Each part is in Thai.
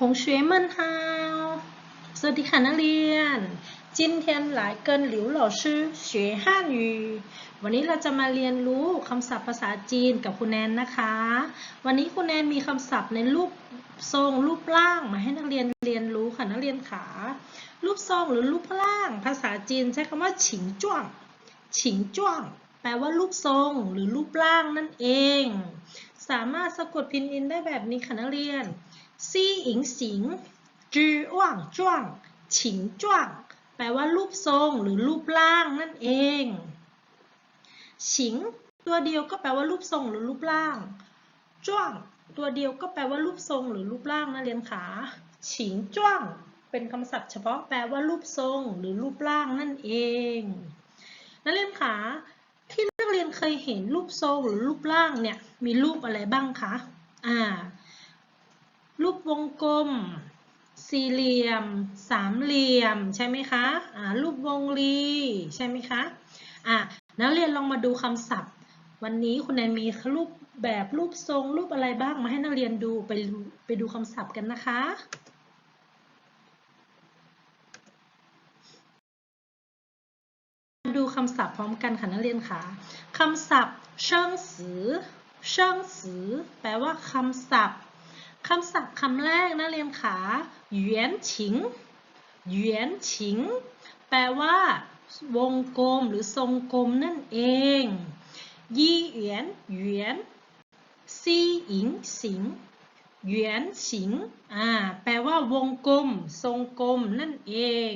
同学们好สวัสดีค่ะนักเรียน今天来跟刘老师学汉语วันนี้เราจะมาเรียนรู้คำศัพท์ภาษาจีนกับคุณแนนนะคะ วันนี้คุณแนนมีคำศัพท์ในรูปทรงรูปร่างมาให้นักเรียนเรียนรู้ค่ะนักเรียนขารูปทรงหรือรูปร่าง ภาษาจีนใช้คำว่าฉิงจ้วงฉิงจ้วง แปลว่ารูปทรงหรือรูปร่างนั่นเอง สามารถสะกดพินอินได้แบบนี้ค่ะนักเรียน ซีอิงสิงจือว่างจ้วงฉิงจ้วงแปลว่ารูปทรงหรือรูปร่างนั่นเอง ฉิง ตัวเดียวก็แปลว่ารูปทรงหรือรูปร่างจ้วง ตัวเดียวก็แปลว่ารูปทรงหรือรูปร่างนะเรียนขาฉิงจ้วง เป็นคำศัพท์เฉพาะแปลว่ารูปทรงหรือรูปร่างนั่นเองนักเรียนขาที่นักเรียนเคยเห็นรูปทรงหรือรูปร่างเนี่ยมีรูปอะไรบ้างคะอ่า รูปวงกลม สี่เหลี่ยม สามเหลี่ยม ใช่ไหมคะอ่ารูปวงรีใช่ไหมคะอ่านักเรียนลองมาดูคำศัพท์ วันนี้คุณแนนมีรูปแบบรูปทรงรูปอะไรบ้างมาให้นักเรียนดูไปไปดูคำศัพท์กันนะคะดูคำศัพท์พร้อมกันค่ะนักเรียนค่ะคำศัพท์เชิงสือเชิงสือแปลว่าคำศัพท์ คำศัพท์คำแรกนักเรียนขาหยวนฉิงหยวนฉิง แปลว่า วงกลมหรือทรงกลมนั่นเอง ยี่หยวนหยวนซีอิงสิงหยวนฉิง อ่า แปลว่าวงกลม ทรงกลมนั่นเอง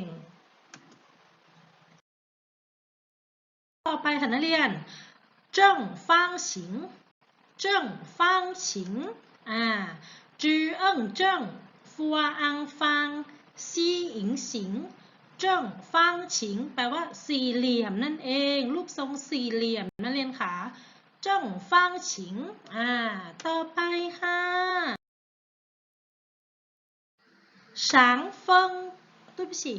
ต่อไปค่ะนักเรียนเจิ้งฟางฉิงเจิ้งฟางฉิง อ่า จื้อเอิ้งเจิ้ฟอฟัอิเจฟังฉิง แปลว่าสี่เหลี่ยมนั่นเอง รูปทรงสี่เหลี่ยมนักเรียนขาเจิ้งฟังฉิง อ่า ต่อไปค่ะฉางเฟิงตุ้ยสิ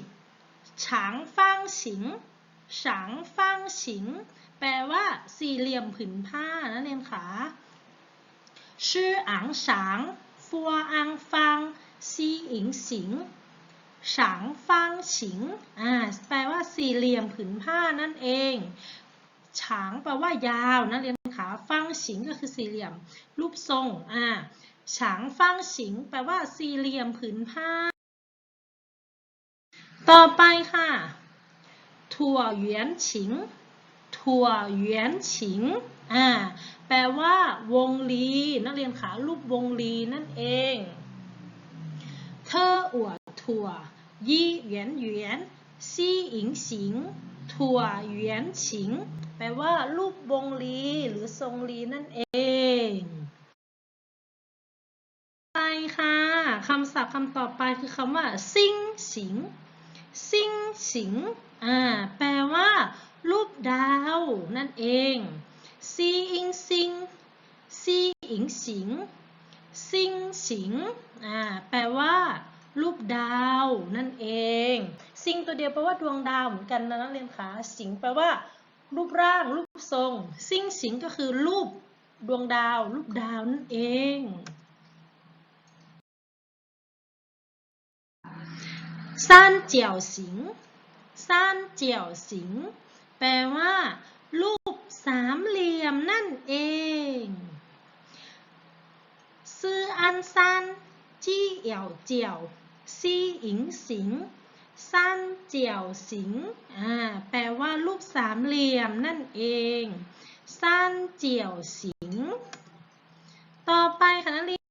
แปลว่าสี่เหลี่ยมผืนผ้านักเรียนขาชื่ออังฉาง ฟัวอังฟางซีอิงสิงฉางฟางฉิงอ่าแปลว่าสี่เหลี่ยมผืนผ้านั่นเองฉางแปลว่ายาวนักเรียนขาฟางฉิงก็คือสี่เหลี่ยม รูปทรงอ่าฉางฟางฉิง แปลว่าสี่เหลี่ยมผืนผ้า ต่อไปค่ะถั่วเหวียนฉิงถั่วเหวียนฉิง อ่าแปลว่าวงลีนักเรียนขารูปวงลีนั่นเองเธออวดถั่วยี่เหวียนเหวียนซีอิงสิงถั่วเหวียนฉิงแปลว่ารูปวงลีหรือทรงลีนั่นเองไปค่ะคำศัพท์คำต่อไปคือคำว่าซิงสิงซิงสิงอ่าแปลว่า รูปดาวนั่นเอง ซีอิงซิงซีอิงสิงซิงสิงอ่าแปลว่ารูปดาวนั่นเอง ซิงตัวเดียวแปลว่าดวงดาวเหมือนกันนะนักเรียนคะสิงแปลว่า รูปร่าง รูปทรง ซิงสิงก็คือรูปดวงดาว รูปดาวนั่นเอง ซ่านเจียวสิงซ่านเจียวสิง แปลว่า รูปสามเหลี่ยมนั่นเองซื้ออันซันจี้เอี่ยวเจียวซีอิงสิงสั้นเจียวสิงอ่าแปลว่ารูปสามเหลี่ยมนั่นเอง สั้นเจียวสิง ต่อไปคณะเรียน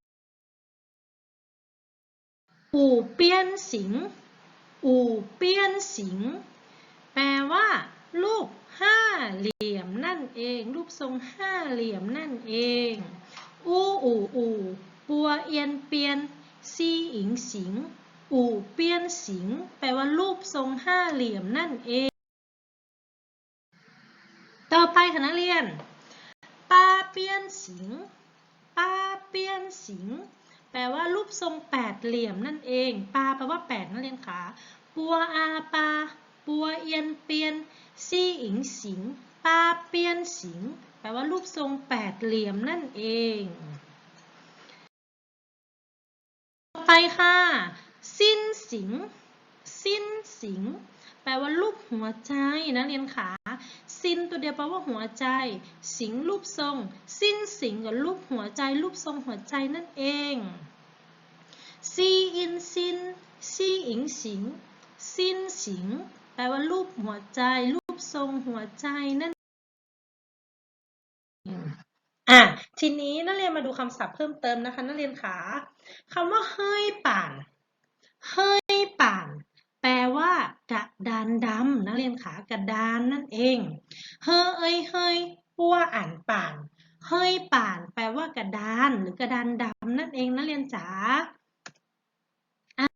อู่เปี้ยนสิง อู่เปี้ยนสิง แปลว่ารูป ห้าเหลี่ยมนั่นเอง รูปทรงห้าเหลี่ยมนั่นเองอูอูอูปัวเอียนเปียนซีอิงสิงอูเปียนสิงแปลว่ารูปทรงห้าเหลี่ยมนั่นเอง ต่อไปค่ะนักเรียนปาเปียนสิงปาเปียนสิงแปลว่ารูปทรงแปดเหลี่ยมนั่นเอง ปาแปลว่าแปดนักเรียนขาปัวอาปา ปัวเอียนเปียนซีอิงสิงปาเปียนสิง แปลว่ารูปทรงแปดเหลี่ยมนั่นเอง ต่อไปค่ะ สิ้นสิง สิ้นสิง แปลว่ารูปหัวใจนะเรียนขาสิ้นตัวเดียวแปลว่าหัวใจ สิงรูปทรง สิ้นสิงกับรูปหัวใจ รูปทรงหัวใจนั่นเองซีอินซินซีอิงสิง สิ้นสิง แปลว่ารูปหัวใจ รูปทรงหัวใจนั่นอะทีนี้นักเรียนมาดูคำศัพท์เพิ่มเติมนะคะนักเรียนขาคำว่าเฮ้ยป่านเฮ้ยป่าน แปลว่ากระดานดำนักเรียนขากระดานนั่นเอง เฮ้ยเอ้ยเฮ้ยปัวอ่านป่าน เฮ้ยป่าน แปลว่ากระดานหรือกระดานดำนั่นเองนักเรียนจ๋าอะ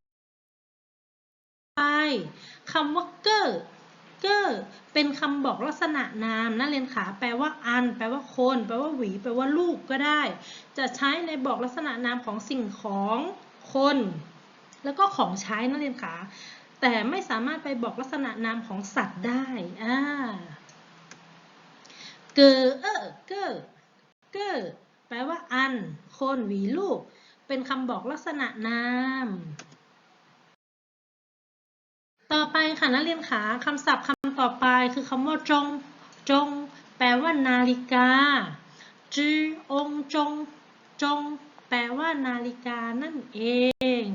ไป คำว่าเกอร์เกอร์เป็นคำบอกลักษณะนามนักเรียนขาแปลว่าอัน แปลว่าคน แปลว่าหวี แปลว่าลูกก็ได้ จะใช้ในบอกลักษณะนามของสิ่งของคน แล้วก็ของใช้นักเรียนขาแต่ไม่สามารถไปบอกลักษณะนามของสัตว์ได้อ่าเกอเออเกอเกอแปลว่าอัน คนหวีลูก เป็นคำบอกลักษณะนาม ต่อไปค่ะนักเรียนขาคำศัพท์คำต่อไปคือคำว่าจง จง แปลว่านาฬิกา จือองจง จง แปลว่านาฬิกานั่นเอง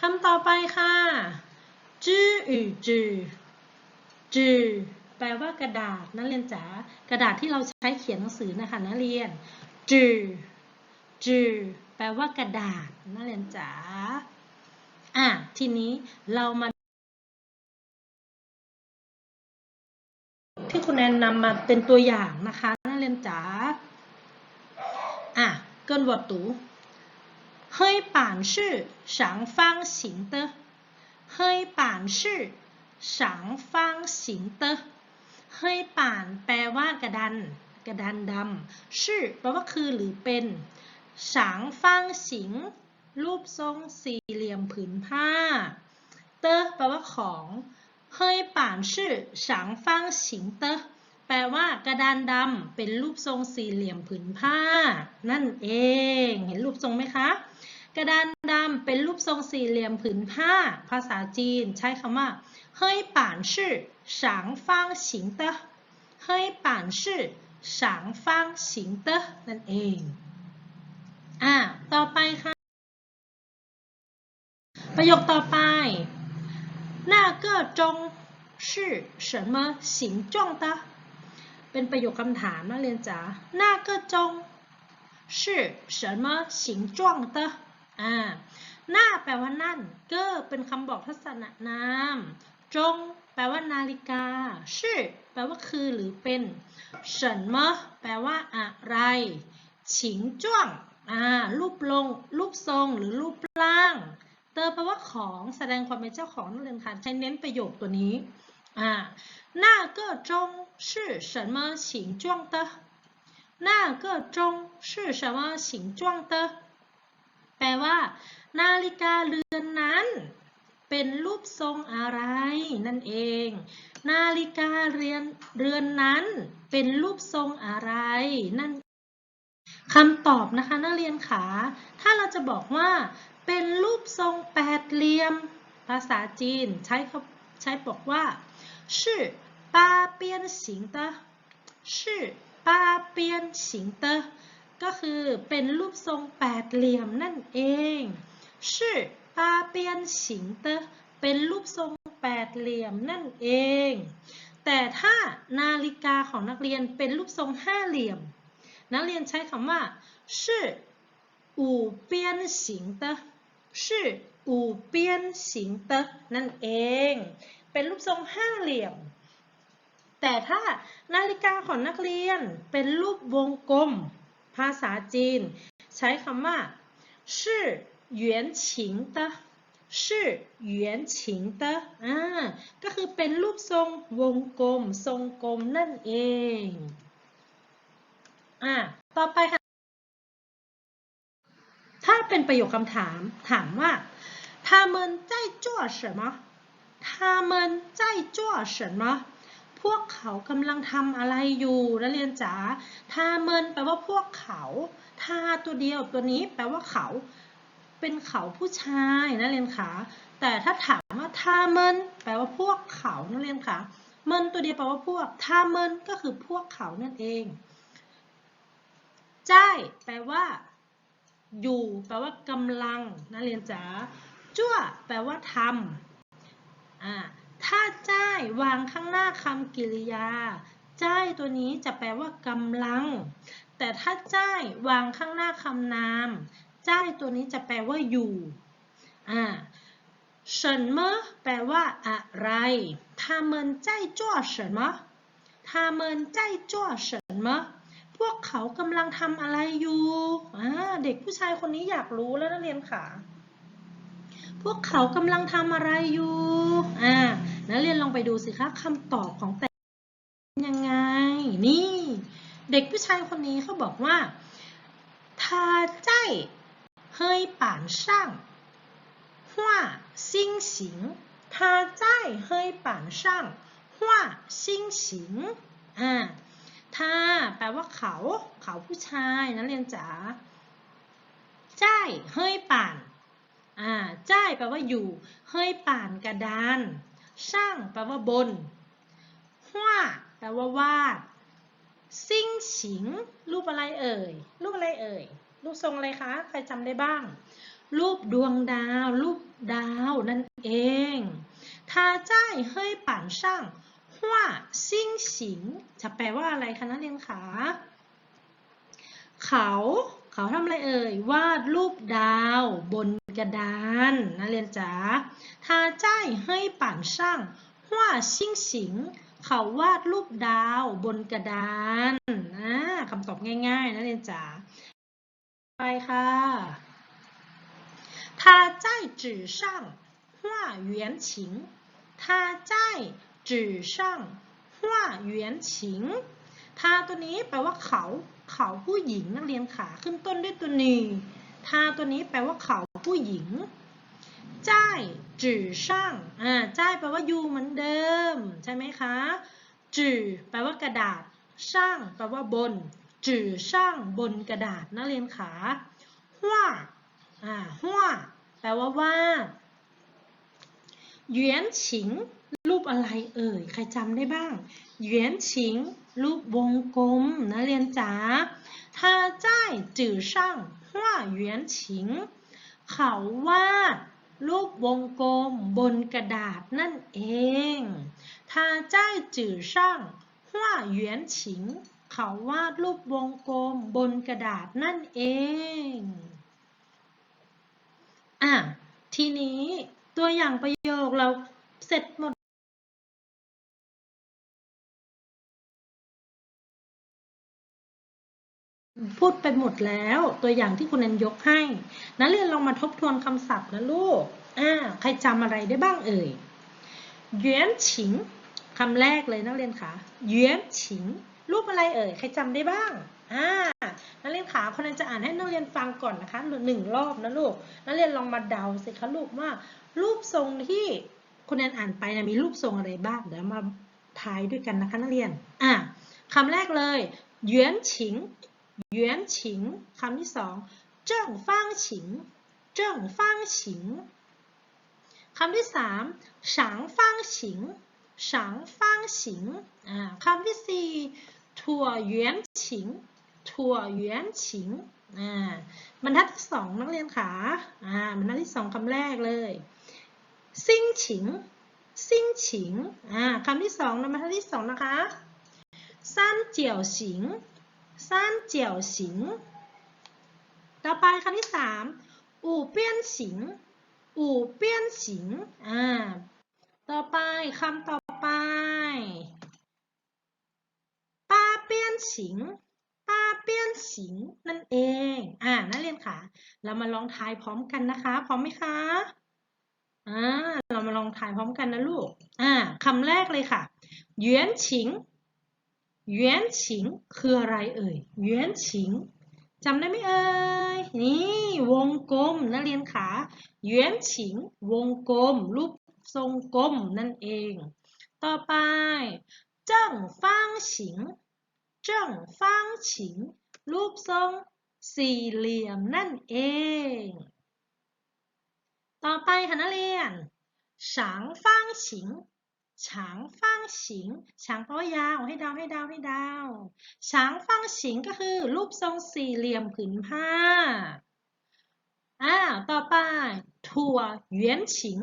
คำต่อไปค่ะจื้ออือจือจือแปลว่ากระดาษนักเรียนจ๋ากระดาษที่เราใช้เขียนหนังสือนะคะนักเรียนจือจือแปลว่ากระดาษนักเรียนจ๋า อะทีนี้เรามา ที่คุณแอนนำมาเป็นตัวอย่างนะคะนักเรียนจ๋าอะเกินบทตูเฮ้ยป่านชื่อสางฟังสิงเตอเฮ้ยป่านชื่อสางฟังสิงเตอเฮ้ยป่านแปลว่ากระดัน กระดานดำชื่อแปลว่าคือหรือเป็นสางฟังสิง รูปทรงสี่เหลี่ยมผืนผ้า เตอแปลว่าของเฮยป่านชื่อฉางฟังฉิงเตอแปลว่ากระดานดำเป็นรูปทรงสี่เหลี่ยมผืนผ้า นั่นเองเห็นรูปทรงไหมคะ กระดานดำเป็นรูปทรงสี่เหลี่ยมผืนผ้า ภาษาจีนใช้คำว่าเฮ้ยป่านชื่อฉางฟังฉิงเตอเฮ้ยป่านชื่อฉางฟังฉิงเตอนั่นเองอ่าต่อไปค่ะ ประโยคต่อไป那个钟是什么形状的เป็นประโยคคำถามนักเรียนจ๋า那个钟是什么形状的อ่า หน้าแปลว่านั่น เกอเป็นคำบอกทัศนนาม จง แปลว่านาฬิกา ชื่อ แปลว่าคือหรือเป็นเฉินเมะแปลว่าอะไร ฉิงจ้วง อ่า รูปลง รูปทรง หรือรูปร่าง เตอแปลว่าของ แสดงความเป็นเจ้าของนั่นเองค่ะ ใช้เน้นประโยคตัวนี้ อ่า那个钟是什么形状的那个钟是什么形状的แปลว่า นาฬิกาเรือนนั้น เป็นรูปทรงอะไร นั่นเอง นาฬิกาเรือนเรือนนั้น เป็นรูปทรงอะไร นั่นคำตอบนะคะนักเรียนขา ถ้าเราจะบอกว่า เป็นรูปทรงแปดเหลี่ยม ภาษาจีนใช้ใช้บอกว่าชื่อปาเปียนสิงเตอชื่ปาเปียนสิงเตอก็คือเป็นรูปทรงแปดเหลี่ยมนั่นเองชื่อปาเปียนสิงเตอเป็นรูปทรงแปดเหลี่ยมนั่นเอง แต่ถ้านาฬิกาของนักเรียนเป็นรูปทรงห้าเหลี่ยม นักเรียนใช้คำว่าชื่ออู่เปียนสิงเตอ ชื่ออู่เปียนสิงเตนั่นเอง เป็นรูปทรงห้าเหลี่ยม แต่ถ้านาฬิกาของนักเรียนเป็นรูปวงกลม ภาษาจีน ใช้คำว่าชื่อหยวนฉิงเตชื่อหยวนฉิงเตอ่าก็คือเป็นรูปทรงวงกลม ทรงกลมนั่นเองอ่าต่อไปค่ะ เป็นประโยคคำถาม ถามว่า他们在做什么他们在做什么พวกเขากำลังทำอะไรอยู่นักเรียนจ๋าทาเมินแปลว่าพวกเขาทาตัวเดียวตัวนี้แปลว่าเขา เป็นเขาผู้ชายนักเรียนขาแต่ถ้าถามว่าทาเมินแปลว่าพวกเขานักเรียนขาเมินตัวเดียวแปลว่าพวกทาเมินก็คือพวกเขานั่นเองใจแปลว่า อยู่ แปลว่ากำลังนักเรียนจ๋าจั่วแปลว่าทำอ่าถ้าจ้ายวางข้างหน้าคำกริยา จ้ายตัวนี้จะแปลว่ากำลัง แต่ถ้าจ้ายวางข้างหน้าคำนาม จ้ายตัวนี้จะแปลว่าอยู่อ่า什么แปลว่าอะไร他们在做什么他们在做什么พ พวกเขากำลังทำอะไรอยู่เด็กผู้ชายคนนี้อยากรู้แล้วนักเรียนค่ะ พวกเขากำลังทำอะไรอยู่อ่านักเรียนลองไปดูสิคะคำตอบของแต่ยังไง นี่ เด็กผู้ชายคนนี้เขาบอกว่าทาใจเฮยป่านช่างหัวซิงสิงทาใจเฮยป่านช่างหัวซิงสิงอ่า ถ้าแปลว่าเขา เขาผู้ชายนักเรียนจ๋าจ้ายเฮ้ยป่าน อ่าจ้ายแปลว่าอยู่ เฮ้ยป่านกระดาน ช่างแปลว่าบนว่าแปลว่าวาด ซิ่งฉิง รูปอะไรเอ่ย รูปอะไรเอ่ย รูปทรงอะไรคะ ใครจำได้บ้าง รูปดวงดาว รูปดาวนั่นเองถ้าจ้ายเฮ้ยป่านช่าง ว่าซิ่งฉิงจะแปลว่าอะไรคะนักเรียนคะเขา เขาทำอะไรเอ่ย วาดรูปดาวบนกระดานนักเรียนจ๋าถ้าจ้ายให้ป่านช่างว่าซิ่งฉิงเขาวาดรูปดาวบนกระดานนะคำตอบง่ายๆนักเรียนจ๋าไปค่ะ他在纸上画圆形他在 จือช่างหัวเหวียนฉิงทาตัวนี้แปลว่าเขา เขาผู้หญิงนักเรียนขาขึ้นต้นด้วยตัวนี้ทาตัวนี้แปลว่าเขาผู้หญิงจ้ายจือช่างอ่าจ้ายแปลว่าอยู่เหมือนเดิม ใช่ไหมคะ จือแปลว่ากระดาษ ช่าง แปลว่าบน จือช่างบนกระดาษนักเรียนขาห้วอ่าห้วแปลว่าว่าเหยียนฉิง ปอะไรเอ่ย ใครจำได้บ้างเหวียนฉิง รูปวงกลมนะเรียนจ๋าถ้าจ้ายจื่อช่างว่าเหวียนฉิงเขาวาดรูปวงกลมบนกระดาษนั่นเองถ้าจ้ายจื่อช่างว่าเหวียนฉิงเขาวาดรูปวงกลมบนกระดาษนั่นเองอะทีนี้ตัวอย่างประโยคเราเสร็จหมด พูดไปหมดแล้วตัวอย่างที่คุณนันยกให้นักเรียนลองมาทบทวนคำศัพท์นะลูกอ่าใครจำอะไรได้บ้างเอ่ยเหวียนฉิงคำแรกเลยนักเรียนคะเหวียนฉิง รูปอะไรเอ่ยใครจำได้บ้างอ่านักเรียนขาคนนั้นจะอ่านให้นักเรียนฟังก่อนนะคะหนึ่งรอบนะลูกนักเรียนลองมาเดาสิคะลูกว่า รูปทรงที่คุณแนนอ่านไปนะมีรูปทรงอะไรบ้างเดี๋ยวมาทายด้วยกันนะคะนักเรียนอ่าคำแรกเลยเหวียนฉิง เหวียนฉิงคำที่สองเจิ้งฟางฉิงเจิ้งฟางฉิงคำที่สามฉางฟางฉิงฉางฟางฉิงคำที่สี่ถั่วเหวียนฉิงถั่วเหวียนฉิงบรรทัดที่สองนักเรียนขาบรรทัดที่สองคำแรกเลยซิ่งฉิงซิ่งฉิงคำที่สองบรรทัดที่สองนะคะซันเจียวฉิง ซันเจียวฉิง ต่อไปคำที่สามอู่เปี้ยนฉิง อู่เปี้ยนฉิง อ่า ต่อไปคำต่อไป ป้าเปี้ยนฉิง ป้าเปี้ยนฉิงนั่นเอง อ่า นักเรียนค่ะ เรามาลองทายพร้อมกันนะคะ พร้อมไหมคะ อ่า เรามาลองทายพร้อมกันนะลูก อ่าคำแรกเลยค่ะ เหวียนฉิง เยียนฉิงคืออะไรเอ่ยเยียนฉิงจำได้ไหมเอ่ยนี่วงกลมนักเรียนขาเยียนฉิง วงกลม รูปทรงกลมนั่นเอง ต่อไปเจิ้งฟางฉิงเจ้งฟางฉิง รูปทรงสี่เหลี่ยมนั่นเอง ต่อไปค่ะนักเรียนฉางฟ้างฉิง ฉางฟางฉิงฉางแปลว่ายาวให้ดาวให้ดาวให้ดาวฉางฟางฉิงก็คือ รูปทรงสี่เหลี่ยมผืนผ้าอ่าต่อไปถั่วเหวียนฉิง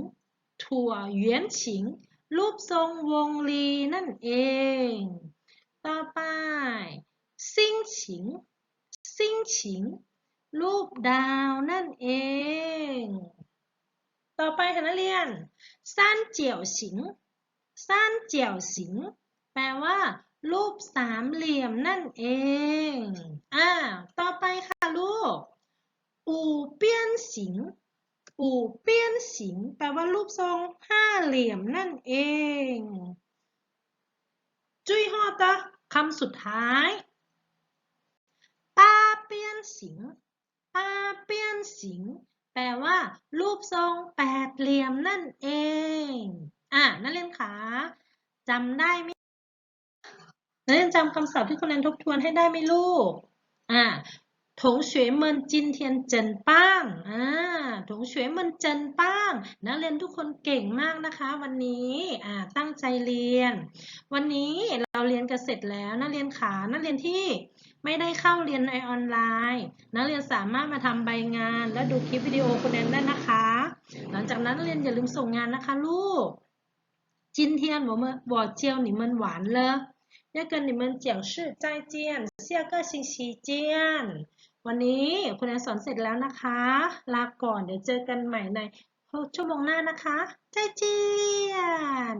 ถั่วเหวียนฉิง รูปทรงวงรีนั่นเอง ต่อไปซิงฉิงซิงฉิง รูปดาวนั่นเอง ต่อไปค่ะนักเรียนซันเจียวสิง ซันเจียวสิง แปลว่า รูปสามเหลี่ยมนั่นเอง อ่า ต่อไปค่ะลูก อูเปี้ยนสิง อู่เปี้ยนสิง แปลว่ารูปทรงห้าเหลี่ยมนั่นเอง จุ้ยฮอตะคำสุดท้ายป้าเปี้ยนสิงป้าเปี้ยนสิง แปลว่า รูปทรงแปดเหลี่ยมนั่นเอง อ่านักเรียนขาจำได้ไหมนักเรียนจำคำศัพท์ที่คุณเรียนทบทวนให้ได้ไหมลูก อ่าถงเฉวยเมินจินเทียนเจินป้าง อ่า ถงเฉวยเมินเจินป้าง นักเรียนทุกคนเก่งมากนะคะ วันนี้ อ่า ตั้งใจเรียน วันนี้เราเรียนกันเสร็จแล้วนักเรียนขา นักเรียนที่ไม่ได้เข้าเรียนในออนไลน์ นักเรียนสามารถมาทำใบงาน และดูคลิปวิดีโอคุณแอนได้นะคะ หลังจากนั้นนักเรียนอย่าลืมส่งงานนะคะลูก 今天我们我教你们玩了要跟你们讲是再见下个星期见วันนี้คุณแอนสอนเสร็จแล้วนะคะ ลาก่อนเดี๋ยวเจอกันใหม่ในชั่วโมงหน้านะคะใจเจียน